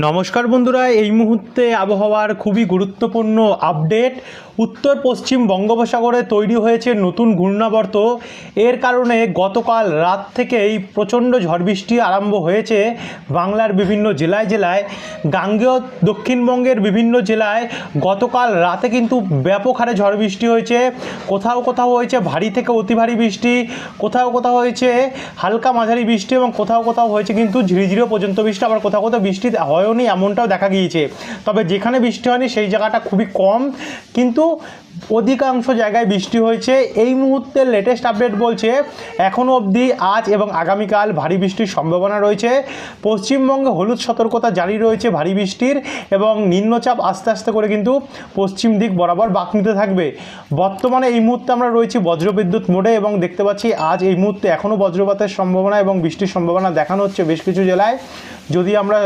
নমস্কার বন্ধুরা, এই মুহূর্তে আবহাওয়ার খুবই গুরুত্বপূর্ণ আপডেট। উত্তর পশ্চিম বঙ্গোপসাগরে তৈরি হয়েছে নতুন ঘূর্ণাবর্ত। এর কারণে গতকাল রাত থেকেই প্রচণ্ড ঝড় বৃষ্টি আরম্ভ হয়েছে বাংলার বিভিন্ন জেলায় জেলায়। গাঙ্গেয় দক্ষিণবঙ্গের বিভিন্ন জেলায় গতকাল রাতে কিন্তু ব্যাপক হারে ঝড় বৃষ্টি হয়েছে। কোথাও কোথাও হয়েছে ভারী থেকে অতি ভারী বৃষ্টি, কোথাও কোথাও হয়েছে হালকা মাঝারি বৃষ্টি এবং কোথাও কোথাও হয়েছে কিন্তু ঝিরিঝিরিও পর্যন্ত বৃষ্টি, আবার কোথাও কোথাও বৃষ্টি হয়নি এমনটাও দেখা গিয়েছে। তবে যেখানে বৃষ্টি হয়নি, সেই জায়গাটা খুবই কম। কিন্তু অধিকাংশ জায়গায় বৃষ্টি হয়েছে। এই মুহূর্তের লেটেস্ট আপডেট বলছে এখনও অবধি আজ এবং আগামীকাল ভারী বৃষ্টির সম্ভাবনা রয়েছে। পশ্চিমবঙ্গে হলুদ সতর্কতা জারি রয়েছে ভারী বৃষ্টির এবং নিম্নচাপ আস্তে আস্তে করে কিন্তু পশ্চিম দিক বরাবর বাঁক নিতে থাকবে। বর্তমানে এই মুহূর্তে আমরা রয়েছি বজ্রবিদ্যুৎ মোডে এবং দেখতে পাচ্ছি আজ এই মুহূর্তে এখনও বজ্রপাতের সম্ভাবনা এবং বৃষ্টির সম্ভাবনা দেখানো হচ্ছে বেশ কিছু জেলায়। যদি আমরা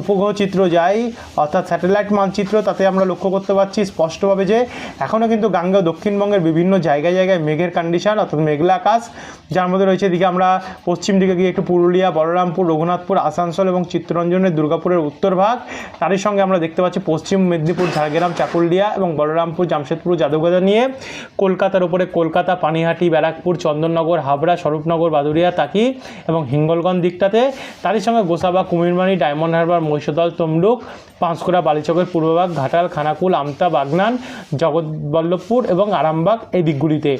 উপগ্রহ চিত্র যাই, অর্থাৎ স্যাটেলাইট মানচিত্র, তাতে আমরা লক্ষ্য করতে পারছি স্পষ্টভাবে যে এখনও কিন্তু গাঙ্গেয় দক্ষিণবঙ্গের বিভিন্ন জায়গায় জায়গায় মেঘের কন্ডিশন অর্থাৎ মেঘলা আকাশ, যার মধ্যে রয়েছে এদিকে আমরা পশ্চিম দিকে গিয়ে একটু পুরুলিয়া, বলরামপুর, রঘুনাথপুর, আসানসোল এবং চিত্তরঞ্জনের দুর্গাপুরের উত্তর ভাগ। তারই সঙ্গে আমরা দেখতে পাচ্ছি পশ্চিম মেদিনীপুর, ঝাড়গ্রাম, চাকুলিয়া এবং বলরামপুর, জামশেদপুর, যাদবগাদা নিয়ে কলকাতার উপরে কলকাতা, পানিহাটি, ব্যারাকপুর, চন্দননগর, হাবড়া, স্বরূপনগর বাদুরিয়া তাকি এবং হিঙ্গলগঞ্জ দিকটাতে। তারই সঙ্গে গোসাবা কুমিরমারি ডায়মন্ড হারবার, মহিষদল, তমলুক, পাঁশকুড়া, বালিচকের পূর্বভাগ ঘাটাল, খানাকুল, আমতা, বাগনান, জগৎবল্লভপুর এবং আরামবাগ এই দিকগুলিতে।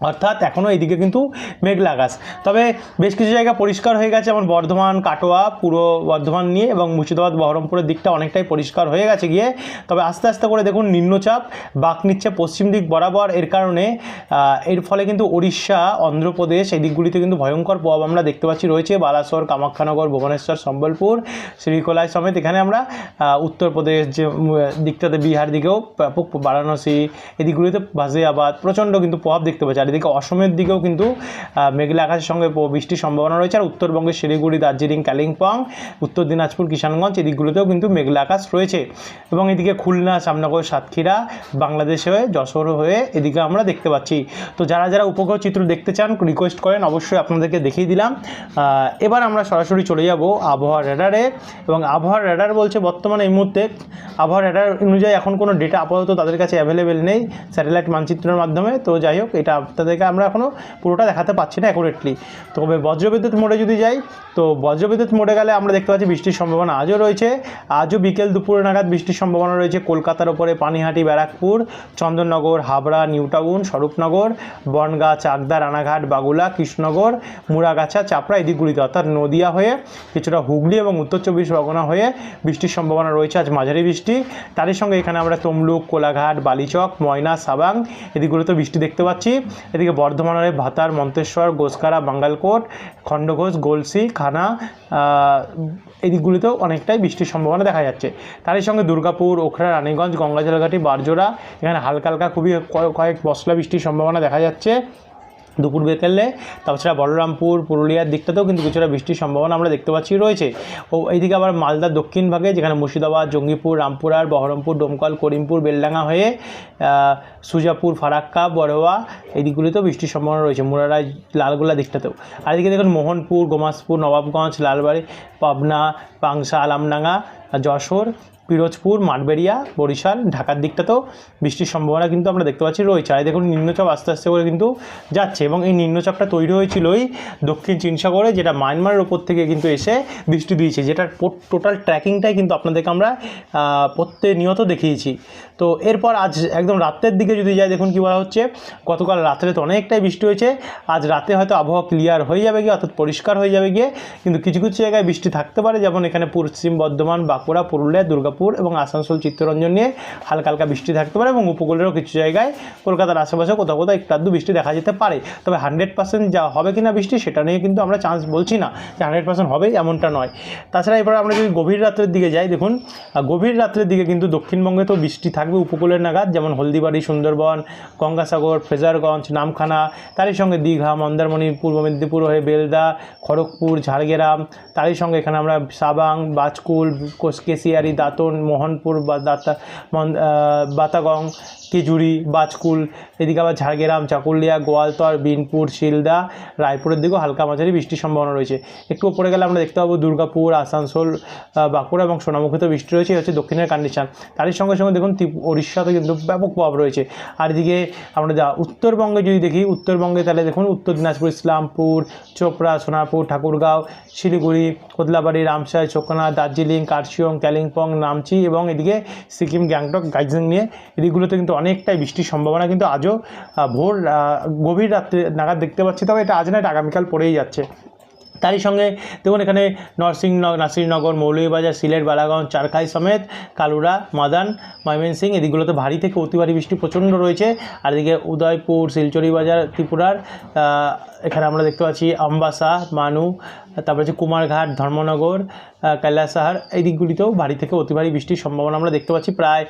অর্থাৎ এখনও এইদিকে কিন্তু মেঘলা আকাশ। তবে বেশ কিছু জায়গা পরিষ্কার হয়ে গেছে, যেমন বর্ধমান, কাটোয়া, পুরো বর্ধমান নিয়ে এবং মুর্শিদাবাদ, বহরমপুরের দিকটা অনেকটাই পরিষ্কার হয়ে গেছে গিয়ে। তবে আস্তে আস্তে করে দেখুন নিম্নচাপ, বাঁক নিচ্ছে পশ্চিম দিক বরাবর। এর কারণে এর ফলে কিন্তু উড়িষ্যা অন্ধ্রপ্রদেশ এই দিকগুলিতে কিন্তু ভয়ঙ্কর প্রভাব আমরা দেখতে পাচ্ছি। রয়েছে বালাসোর, কামাখ্যানগর, ভুবনেশ্বর, সম্বলপুর শ্রীকোলাই সমেত। এখানে আমরা উত্তরপ্রদেশ যে দিকটাতে বিহার দিকেও বারাণসী, এই দিকগুলিতে গাজিয়াবাদ প্রচণ্ড কিন্তু প্রভাব দেখতে পাচ্ছি। আর এদিকে অসমের দিকেও কিন্তু মেঘলা আকাশের সঙ্গে বৃষ্টির সম্ভাবনা রয়েছে। আর উত্তরবঙ্গের শিলিগুড়ি, দার্জিলিং, কালিম্পং, উত্তর দিনাজপুর, কিষানগঞ্জ এদিকগুলোতেও কিন্তু মেঘলা আকাশ রয়েছে। এবং এদিকে খুলনা সামনগর সাতক্ষীরা, বাংলাদেশ হয়ে যশোর হয়ে এদিকে আমরা দেখতে পাচ্ছি। তো যারা যারা উপগ্রহ চিত্র দেখতে চান রিকোয়েস্ট করেন, অবশ্যই আপনাদেরকে দেখিয়ে দিলাম। এবার আমরা সরাসরি চলে যাব আবহাওয়ার র্যাডারে এবং আবহাওয়ার রেডার বলছে, বর্তমানে এই মুহূর্তে আবহাওয়ার র্যাডার অনুযায়ী এখন কোনো ডেটা আপাতত তাদের কাছে অ্যাভেলেবেল নেই। স্যাটেলাইট মানচিত্রের মাধ্যমে। তো যাই হোক, এটা আপনাদেরকে আমরা এখনও পুরোটা দেখাতে পাচ্ছি না অ্যাকুরেটলি তবে বজ্রবিদ্যুৎ মোডে যদি যাই, তো বজ্রবিদ্যুৎ মোডে গেলে আমরা দেখতে পাচ্ছি বৃষ্টির সম্ভাবনা আজও রয়েছে। আজও বিকেল দুপুরে নাগাদ বৃষ্টির সম্ভাবনা রয়েছে কলকাতার ওপরে, পানিহাটি, ব্যারাকপুর, চন্দননগর, হাবড়া নিউটাউন স্বরূপনগর, বনগাঁ, চাকদা, রানাঘাট, বাগুলা, কৃষ্ণনগর, মুড়াগাছা, চাপড়া এই দিকগুলিতে। অর্থাৎ নদিয়া হয়ে, কিছুটা হুগলি এবং উত্তর চব্বিশ পরগনা হয়ে বৃষ্টির সম্ভাবনা রয়েছে, আজ মাঝারি বৃষ্টি। তারই সঙ্গে এখানে আমরা তমলুক, কোলাঘাট, বালিচক, ময়না, সাবাং এদিকগুলোতে বৃষ্টি দেখতে পাচ্ছি। এদিকে বর্ধমানের ভাতার মন্তেশ্বর, গোসকারা, বাঙ্গালকোট, খণ্ডঘোষ, গোলসি, খানা এদিকগুলিতেও অনেকটাই বৃষ্টির সম্ভাবনা দেখা যাচ্ছে। তারই সঙ্গে দুর্গাপুর, ওখরা, রানীগঞ্জ গঙ্গাজলঘাটি বারজোড়া, এখানে হালকা হালকা খুবই কয়েক বসলা বৃষ্টির সম্ভাবনা দেখা যাচ্ছে। দুপুর বিকেলে, তাছাড়া বলরামপুর, পুরুলিয়ার দিকটাতেও কিন্তু কিছুটা বৃষ্টির সম্ভাবনা আমরা দেখতে পাচ্ছি রয়েছে। ও এইদিকে আবার মালদার দক্ষিণ ভাগে, যেখানে মুর্শিদাবাদ, জঙ্গিপুর, রামপুরার, বহরমপুর, ডোমকল, করিমপুর, বেলডাঙ্গা হয়ে সুজাপুর, ফারাক্কা, বড়োয়া এই দিকগুলিতেও বৃষ্টির সম্ভাবনা রয়েছে, মুরারাই, লালগোলা দিকটাতেও। আর এদিকে দেখুন মোহনপুর, গোমাসপুর, নবাবগঞ্জ, লালবাড়ি, পাবনা, পাংশা, আলামডাঙ্গা, যশোর পিরোজপুর মাঠবেড়িয়া বরিশাল ঢাকার দিকটাতেও বৃষ্টির সম্ভাবনা কিন্তু আমরা দেখতে পাচ্ছি রয়েছে। আর দেখুন নিম্নচাপ আস্তে আস্তে করে কিন্তু যাচ্ছে এবং এই নিম্নচাপটা তৈরি হয়েছিল ওই দক্ষিণ চীন সাগরে যেটা মায়ানমারের ওপর থেকে কিন্তু এসে বৃষ্টি দিয়েছে যেটার টোটাল ট্র্যাকিংটাই কিন্তু আপনাদেরকে আমরা আহ, প্রতিনিয়ত দেখিয়েছি। তো এরপর আজ একদম রাতের দিকে যদি যাই দেখুন কী বলা হচ্ছে গতকাল রাত্রে তো অনেকটাই বৃষ্টি হয়েছে আজ রাতে হয়তো আবহাওয়া ক্লিয়ার হয়ে যাবে গিয়ে অর্থাৎ পরিষ্কার হয়ে যাবে গিয়ে কিন্তু কিছু কিছু জায়গায় বৃষ্টি থাকতে পারে যেমন এখানে পশ্চিম বর্ধমান বাঁকুড়া পুরুলিয়া দুর্গাপুর এবং আসানসোল চিত্তরঞ্জন নিয়ে হালকা হালকা বৃষ্টি থাকতে পারে এবং উপকূলেরও কিছু জায়গায় কলকাতার আশেপাশে কোথাও কোথাও একটু বৃষ্টি দেখা যেতে পারে। তবে হান্ড্রেড পার্সেন্ট যা হবে কিনা বৃষ্টি সেটা নিয়ে কিন্তু আমরা চান্স বলছি না যে হান্ড্রেড পার্সেন্ট হবে এমনটা নয়। তাছাড়া এবার আমরা যদি গভীর রাত্রের দিকে যাই, দেখুন গভীর রাত্রের দিকে কিন্তু দক্ষিণবঙ্গে তো বৃষ্টি থাকবে উপকূলের নাগাদ, যেমন হলদিবাড়ি, সুন্দরবন, গঙ্গাসাগর, ফ্রেজারগঞ্জ, নামখানা, তারই সঙ্গে দীঘা, মন্দারমণি, পূর্ব মেদিনীপুর হয়ে বেলদা, খড়গপুর, ঝাড়গ্রাম, তারই সঙ্গে এখানে আমরা সাবাং, বাজকুল কোস- কেশিয়ারি দাঁতন দাঁতন মোহনপুর, বা দাতা বাতাগং কেজুরি বাজকুল, এদিকে আবার ঝাড়গ্রাম, চাকুলিয়া, গোয়ালতর, বিনপুর, শিলদা, রায়পুরের দিকেও হালকা মাঝারি বৃষ্টির সম্ভাবনা রয়েছে। একটু উপরে গেলে আমরা দেখতে পাবো দুর্গাপুর, আসানসোল বাঁকুড়া এবং সোনামুখীতে বৃষ্টি রয়েছে হচ্ছে দক্ষিণের কন্ডিশন তারই সঙ্গে সঙ্গে দেখুন উড়িষ্যাতে কিন্তু ব্যাপক প্রভাব রয়েছে। আর এদিকে আমরা যা, উত্তরবঙ্গে যদি দেখি, উত্তরবঙ্গে তাহলে দেখুন উত্তর দিনাজপুর, ইসলামপুর, চোপড়া, সোনারপুর, ঠাকুরগাঁও, শিলিগুড়ি কোদলাবাড়ি রামসাই, চোকনা, দার্জিলিং, কার্শিয়ং কালিম্পং নামচি এবং এদিকে সিকিম, গ্যাংটক, গাইজিং নিয়ে এদিকগুলোতে কিন্তু অনেকটাই বৃষ্টির সম্ভাবনা। কিন্তু আজও ভোর গভীর রাত্রে নাগাদ দেখতে পাচ্ছি, তবে এটা আজ না এটা আগামীকাল পড়েই যাচ্ছে। তারই সঙ্গে দেখুন, এখানে নরসিং নাসিরনগর, মৌলভীবাজার, সিলেট, বালাগঞ্জ, চারখাই সমেত কালুরা, মাদান ময়মনসিং এদিকগুলোতে ভারী থেকে অতি ভারী বৃষ্টি প্রচণ্ড রয়েছে। আর এদিকে উদয়পুর শিলচরি বাজার ত্রিপুরার এখানে আমরা দেখতে পাচ্ছি, আমবাসা, মানু তারপরে হচ্ছে কুমারঘাট, ধর্মনগর কৈলাসহার, এই দিকগুলিতেও ভারী থেকে অতি ভারী বৃষ্টির সম্ভাবনা আমরা দেখতে পাচ্ছি প্রায়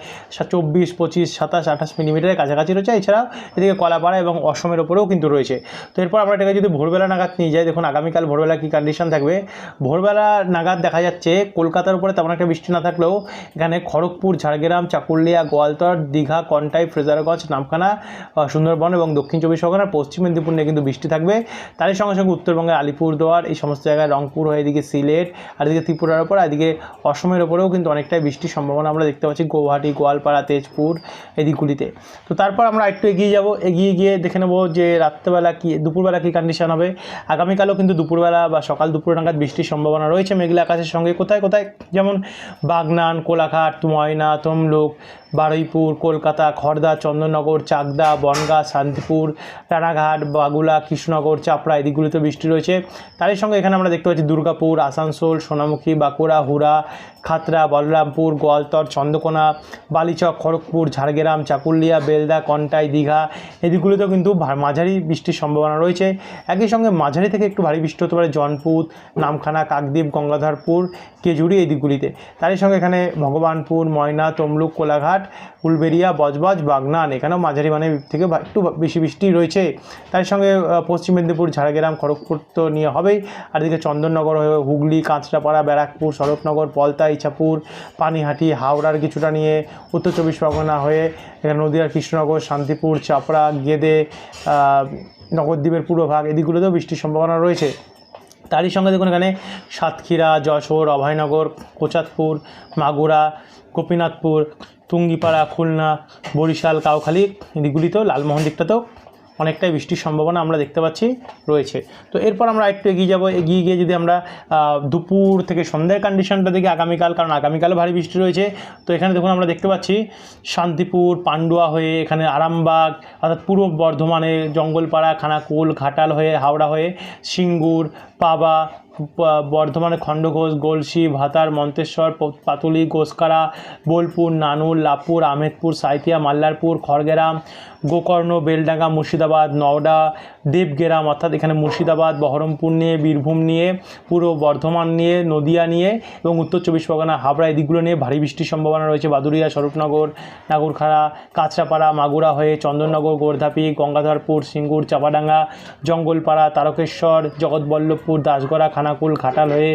চব্বিশ, পঁচিশ, সাতাশ, আঠাশ মিলিমিটারের কাছাকাছি রয়েছে। এছাড়াও এদিকে কলাপাড়া এবং অসমের ওপরেও কিন্তু রয়েছে। তো এরপর আমরা এটাকে যদি ভোরবেলা নাগাদ নিয়ে যাই, দেখুন আগামীকাল ভোরবেলা কী কন্ডিশন থাকবে? ভোরবেলা নাগাদ দেখা যাচ্ছে কলকাতার উপরে তেমন একটা বৃষ্টি না থাকলেও এখানে খড়গপুর, ঝাড়গ্রাম, চাকুলিয়া, গোয়ালতর, দীঘা, কন্টাই, ফ্রেজারগঞ্জ, নামখানা সুন্দরবন এবং দক্ষিণ চব্বিশ পরগনা, পশ্চিম মেদিনীপুর নিয়ে কিন্তু বৃষ্টি থাকবে। তারই সঙ্গে সঙ্গে উত্তরবঙ্গের আলিপুরদুয়ার, এই সমস্ত জায়গায় রংপুর হয়ে, এদিকে সিলেট আর এদিকে ত্রিপুরার ওপর, আর এদিকে অসমের ওপরেও কিন্তু অনেকটাই বৃষ্টির সম্ভাবনা আমরা দেখতে পাচ্ছি, গৌহাটি, গোয়ালপাড়া, তেজপুর এদিকগুলিতে তো তারপর আমরা একটু এগিয়ে যাব, এগিয়ে গিয়ে দেখে নেব যে রাত্রেবেলা কী, দুপুরবেলা কী কন্ডিশন হবে। আগামীকালও কিন্তু দুপুরবেলা বা সকাল দুপুর নাগাদ বৃষ্টির সম্ভাবনা রয়েছে মেঘলা আকাশের সঙ্গে। কোথায় কোথায়? যেমন বাগনান, কোলাঘাট ময়না তমলুক বারুইপুর, কলকাতা খড়দা চন্দননগর, চাকদা, বনগাঁ, শান্তিপুর, রানাঘাট, বাগুলা, কৃষ্ণনগর, চাপড়া এদিকগুলিতে বৃষ্টি রয়েছে। তারই সঙ্গে এখানে আমরা দেখতে পাচ্ছি দুর্গাপুর, আসানসোল, সোনামুখী, বাঁকুড়া, হুড়া, খাতরা, বলরামপুর, গোয়ালতর, চন্দ্রকোনা, বালিচক, খড়গপুর, ঝাড়গ্রাম, চাকুলিয়া, বেলদা, কন্টাই, দীঘা এদিকগুলিতেও কিন্তু মাঝারি বৃষ্টির সম্ভাবনা রয়েছে। একই সঙ্গে মাঝারি থেকে একটু ভারী বৃষ্টি হতে পারে জনপুত নামখানা, কাকদ্বীপ, গঙ্গাধরপুর, কেজুরি এই দিকগুলিতে তারই সঙ্গে এখানে ভগবানপুর, ময়না, তমলুক, কোলাঘাট উলবেরিয়া, বজবজ, বাগনান, এখানেও মাঝারি মানে থেকে একটু বেশি বৃষ্টি রয়েছে। তার সঙ্গে পশ্চিম মেদিনীপুর, ঝাড়গ্রাম, খড়গপুর তো নিয়ে হবেই। আর এদিকে চন্দননগর হয়ে হুগলি, কাঁচরাপাড়া, ব্যারাকপুর, শরৎনগর, পলতা, ইছাপুর, পানিহাটি, হাওড়ার কিছুটা নিয়ে উত্তর চব্বিশ পরগনা হয়ে এখানে নদীয়ার কৃষ্ণনগর, শান্তিপুর, চাপড়া, গেদে নগরদ্বীপের পূর্বভাগ এদিকগুলোতেও বৃষ্টির সম্ভাবনা রয়েছে। তারই সঙ্গে দেখুন এখানে সাতক্ষীরা, যশোর, অভয়নগর কোচাতপুর মাগুরা গোপীনাথপুর, তুঙ্গিপাড়া, খুলনা, বরিশাল, কাউখালী এদিকগুলিতেও, লালমোহন দিকটাতেও অনেকটাই বৃষ্টির সম্ভাবনা আমরা দেখতে পাচ্ছি, রয়েছে। তো এরপর আমরা একটু এগিয়ে যাব। এগিয়ে গিয়ে যদি আমরা দুপুর থেকে সন্ধ্যের কন্ডিশনটা দেখি, আগামীকাল, কারণ আগামীকালও ভারী বৃষ্টি রয়েছে। তো এখানে দেখুন আমরা দেখতে পাচ্ছি, শান্তিপুর, পান্ডুয়া হয়ে এখানে আরামবাগ, অর্থাৎ পূর্ব বর্ধমানে জঙ্গলপাড়া, খানাকুল, ঘাটাল হয়ে, হাওড়া হয়ে, সিঙ্গুর পাবা প- বর্ধমানে খণ্ডঘোষ, গলসি, ভাতার, মন্তেশ্বর পাতুলি, গোসকারা, বোলপুর, নানুর, লাপুর, আহমেদপুর, সাঁইথিয়া, মাল্লারপুর, খড়গ্রাম, গোকর্ণ, বেলডাঙ্গা, মুর্শিদাবাদ, নওডা, দেবগেরাম, অর্থাৎ এখানে মুর্শিদাবাদ, বহরমপুর নিয়ে, বীরভূম নিয়ে, পুরো বর্ধমান নিয়ে, নদিয়া নিয়ে এবং উত্তর চব্বিশ পরগনা, হাবড়া, এদিকগুলো নিয়ে ভারী বৃষ্টির সম্ভাবনা রয়েছে। বাদুরিয়া স্বরূপনগর, নাগরখাড়া, কাঁচরাপাড়া, মাগুরা হয়ে চন্দননগর, গোর্ধাপি, গঙ্গাধরপুর, সিঙ্গুর, চাপাডাঙ্গা, জঙ্গলপাড়া, তারকেশ্বর জগৎবল্লভপুর দাসগড়া খানাকুল ঘাটাল হয়ে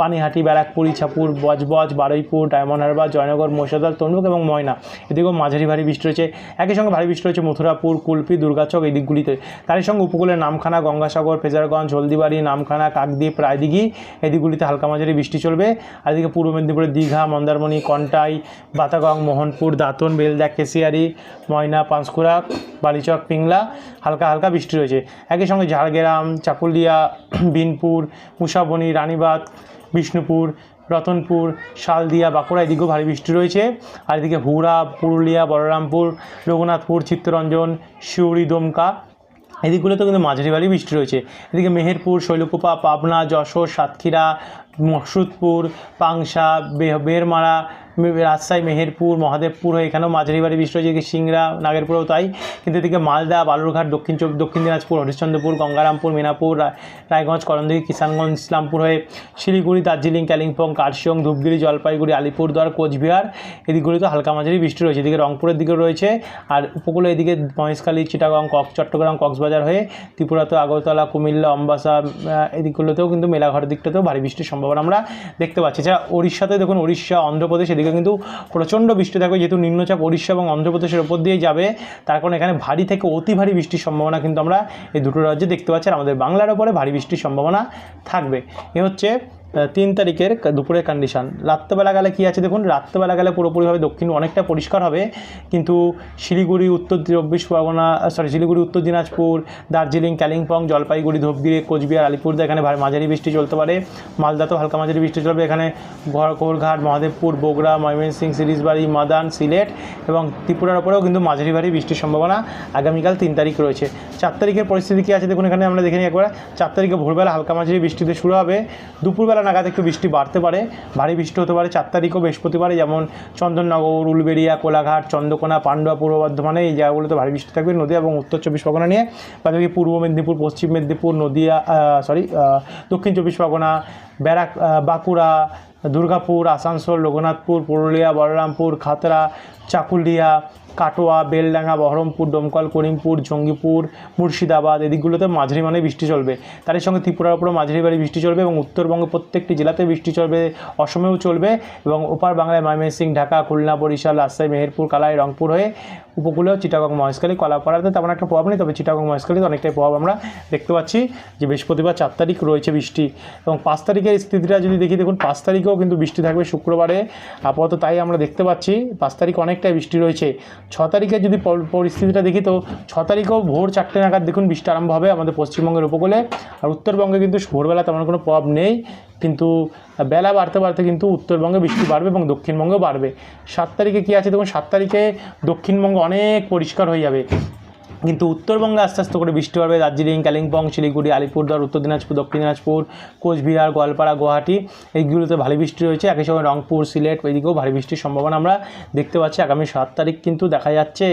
পানিহাটি, ব্যারাকপুর, ইছাপুর, বজবজ, বারুইপুর, ডায়মন্ড হারবার, জয়নগর মহিষাদল তমলুক এবং ময়না। এদিকেও মাঝারি ভারী বৃষ্টি রয়েছে। একই সঙ্গে ভারী বৃষ্টি রয়েছে মথুরাপুর, কুলপি, দুর্গাচক এই দিকগুলিতে। তারই সঙ্গে উপকূলের নামখানা গঙ্গাসাগর, ফেজারগঞ্জ, হলদিবাড়ি, নামখানা, কাকদ্বীপ, রায়দিঘি এই দিকগুলিতে হালকা মাঝারি বৃষ্টি চলবে। আর এদিকে পূর্ব মেদিনীপুরের দীঘা, মন্দারমণি, কন্টাই, বাতাগং, মোহনপুর, দাঁতন বেলদা কেশিয়ারি, ময়না, পাঁশকুড়া, বালিচক, পিংলা হালকা হালকা বৃষ্টি রয়েছে। একই সঙ্গে ঝাড়গ্রাম, চাকুলিয়া, বিনপুর, মুসাবনি রানীবাদ বিষ্ণুপুর, রতনপুর, শালদিয়া, বাঁকুড়া, এদিকেও ভারী বৃষ্টি রয়েছে। আর এদিকে হুড়া, পুরুলিয়া, বলরামপুর, রঘুনাথপুর, চিত্তরঞ্জন, শিউড়ি, দমকা, এদিকগুলোতেও কিন্তু মাঝারি ভারী বৃষ্টি রয়েছে। এদিকে মেহেরপুর, শৈলকুপা, পাবনা, যশোর, সাতক্ষীরা, মসুদপুর, পাংশা বেরমারা রাজশাহী, মেহেরপুর, মহাদেবপুর হয়ে এখানেও মাঝারি বাড়ি বৃষ্টি হয়েছে, এদিকে সিংড়া, নাগেরপুরেও তাই। কিন্তু এদিকে মালদা, বালুরঘাট, দক্ষিণ চব দক্ষিণ দিনাজপুর, হরিশ্চন্দ্রপুর, গঙ্গারামপুর, মিনাপুর রায়গঞ্জ করণদিঘি কিষানগঞ্জ, ইসলামপুর হয়ে শিলিগুড়ি, দার্জিলিং, কালিম্পং, কার্শিয়ং, ধূপগিরি, জলপাইগুড়ি, আলিপুরদুয়ার, কোচবিহার এদিকগুলিতে হালকা মাঝারি বৃষ্টি রয়েছে। এদিকে রংপুরের দিকে রয়েছে। আর উপকূলে এদিকে মহেশখালী, চিটাগং, কক চট্টগ্রাম, কক্সবাজার হয়ে ত্রিপুরাতে আগরতলা, কুমিল্লা, অম্বাসা এদিকগুলোতেও কিন্তু মেলাঘর দিকটাতেও ভারী বৃষ্টির সম্ভাবনা আমরা দেখতে পাচ্ছি। যা উড়িষ্যাতে দেখুন উড়িষ্যা অন্ধ্রপ্রদেশ এদিকে কিন্তু প্রচণ্ড বৃষ্টি থাকবে যেহেতু নিম্নচাপ উড়িষ্যা এবং অন্ধ্রপ্রদেশের ওপর দিয়ে যাবে, তার কারণে এখানে ভারী থেকে অতি ভারী বৃষ্টির সম্ভাবনা কিন্তু আমরা এই দুটো রাজ্যে দেখতে পাচ্ছি আর আমাদের বাংলার ওপরে ভারী বৃষ্টির সম্ভাবনা থাকবে। এ হচ্ছে তিন তারিখের দুপুরের কন্ডিশন রাত্রেবেলা গেলে কী আছে দেখুন? রাত্রেবেলা গেলে পুরোপুরিভাবে দক্ষিণ অনেকটা পরিষ্কার হবে। কিন্তু শিলিগুড়ি, উত্তর চব্বিশ পরগনা সরি শিলিগুড়ি, উত্তর দিনাজপুর, দার্জিলিং, কালিম্পং, জলপাইগুড়ি, ধূপগিরি, কোচবিহার আলিপুরদা এখানে মাঝারি বৃষ্টি চলতে পারে। মালদাতেও হালকা মাঝারি বৃষ্টি চলবে। এখানে ঘোরঘাট মহাদেবপুর, বগুড়া ময়মনসিং সিরিজবাড়ি, মাদান, সিলেট এবং ত্রিপুরার ওপরেও কিন্তু মাঝারি ভারী বৃষ্টির সম্ভাবনা আগামীকাল তিন তারিখ রয়েছে। চার তারিখের পরিস্থিতি কী আছে দেখুন এখানে আমরা দেখে নিই একবার। চার তারিখে ভোরবেলা হালকা মাঝারি বৃষ্টিতে শুরু হবে। দুপুরবেলা নাগাদ একটু বৃষ্টি বাড়তে পারে, ভারী বৃষ্টি হতে পারে চার তারিখও বৃহস্পতিবারে, যেমন চন্দননগর, উলবেড়িয়া, কোলাঘাট, চন্দ্রকোনা, পান্ডুয়া, পূর্ব বর্ধমানে এই জায়গাগুলোতে ভারী বৃষ্টি থাকবে। নদীয়া এবং উত্তর চব্বিশ পরগনা নিয়ে বাকি পূর্ব মেদিনীপুর, পশ্চিম মেদিনীপুর, নদীয়া সরি দক্ষিণ চব্বিশ পরগনা, ব্যারাক বাঁকুড়া, দুর্গাপুর, আসানসোল, রঘুনাথপুর, পুরুলিয়া, বলরামপুর, খাতড়া, চাকুলিয়া কাটোয়া, বেলডাঙ্গা, বহরমপুর ডোমকল করিমপুর, জঙ্গিপুর, মুর্শিদাবাদ এদিকগুলোতে মাঝারি মানে বৃষ্টি চলবে। তার সঙ্গে ত্রিপুরার উপরে মাঝারি বাড়ি বৃষ্টি চলবে এবং উত্তরবঙ্গে প্রত্যেকটি জেলাতে বৃষ্টি চলবে, অসমেও চলবে এবং ওপার বাংলায় ময়মনসিং, ঢাকা, খুলনা, বরিশাল, রাজশাহী, মেহেরপুর, কালাই, রংপুর হয়ে উপকূলেও চিটাগং, মহেশখালী, কলাপাড়াতে তেমন একটা প্রভাব নেই, তবে চিটাগং, মহেশখালীতে অনেকটাই প্রভাব আমরা দেখতে পাচ্ছি যে বৃহস্পতিবার চার তারিখ রয়েছে বৃষ্টি এবং পাঁচ তারিখের স্থিতিটা যদি দেখি, দেখুন পাঁচ তারিখেও কিন্তু বৃষ্টি থাকবে শুক্রবারে। আপাতত তাই আমরা দেখতে পাচ্ছি, পাঁচ তারিখ অনেকটাই বৃষ্টি রয়েছে। ছ তারিখে যদি পরিস্থিতিটা দেখি, তো ছ তারিখেও ভোর চারটে নাগাদ দেখুন বৃষ্টি আরম্ভ হবে আমাদের পশ্চিমবঙ্গের উপকূলে। আর উত্তরবঙ্গে কিন্তু ভোরবেলা তেমন কোনো প্রভাব নেই, কিন্তু বেলা বাড়তে বাড়তে কিন্তু উত্তরবঙ্গে বৃষ্টি বাড়বে এবং দক্ষিণবঙ্গেও বাড়বে। সাত তারিখে কী আছে? দেখুন, সাত তারিখে দক্ষিণবঙ্গ অনেক পরিষ্কার হয়ে যাবে। কিন্তু উত্তরবঙ্গে আস্তে আস্তে করে বৃষ্টি বাড়বে। দার্জিলিং, কালিম্পং, শিলিগুড়ি, আলিপুরদুয়ার, উত্তর দিনাজপুর, দক্ষিণ দিনাজপুর, কোচবিহার, গোয়ালপাড়া, গুয়াহাটি এইগুলোতে ভারী বৃষ্টি রয়েছে। একই সঙ্গে রংপুর, সিলেট ওইদিকেও ভারী বৃষ্টির সম্ভাবনা আমরা দেখতে পাচ্ছি। আগামী সাত তারিখ কিন্তু দেখা যাচ্ছে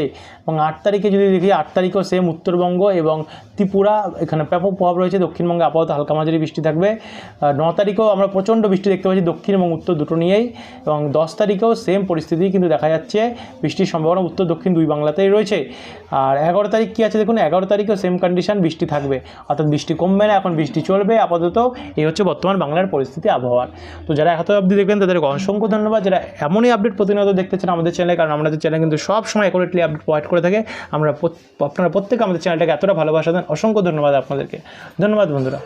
এবং আট তারিখে যদি দেখি, আট তারিখেও সেম উত্তরবঙ্গ এবং ত্রিপুরা, এখানে ব্যাপক প্রভাব রয়েছে। দক্ষিণবঙ্গে আপাতত হালকা মাঝারি বৃষ্টি থাকবে। ন তারিখেও আমরা প্রচণ্ড বৃষ্টি দেখতে পাচ্ছি দক্ষিণ এবং উত্তর দুটো নিয়েই এবং দশ তারিখেও সেম পরিস্থিতি কিন্তু দেখা যাচ্ছে। বৃষ্টির সম্ভাবনা উত্তর দক্ষিণ দুই বাংলাতেই রয়েছে। আর এগারো তারিখ কী আছে দেখুন, এগারো তারিখেও সেম কন্ডিশন বৃষ্টি থাকবে। অর্থাৎ বৃষ্টি কমবে না, এখন বৃষ্টি চলবে। আপাতত এই হচ্ছে বর্তমান বাংলার পরিস্থিতি, আবহাওয়ার। তো যারা এত অবধি দেখবেন তাদের অসংখ্য ধন্যবাদ। যারা এমনই আপডেট প্রতিনিয়ত দেখতে চান আমাদের চ্যানেলে কারণ আমাদের চ্যানেল কিন্তু সব সময় অ্যাকুরেটলি আপডেট প্রোভাইড করে থাকে, আমরা আপনারা প্রত্যেকে আমাদের চ্যানেলটাকে এতটা ভালোবাসা দেন, অসংখ্য ধন্যবাদ আপনাদেরকে। ধন্যবাদ বন্ধুরা।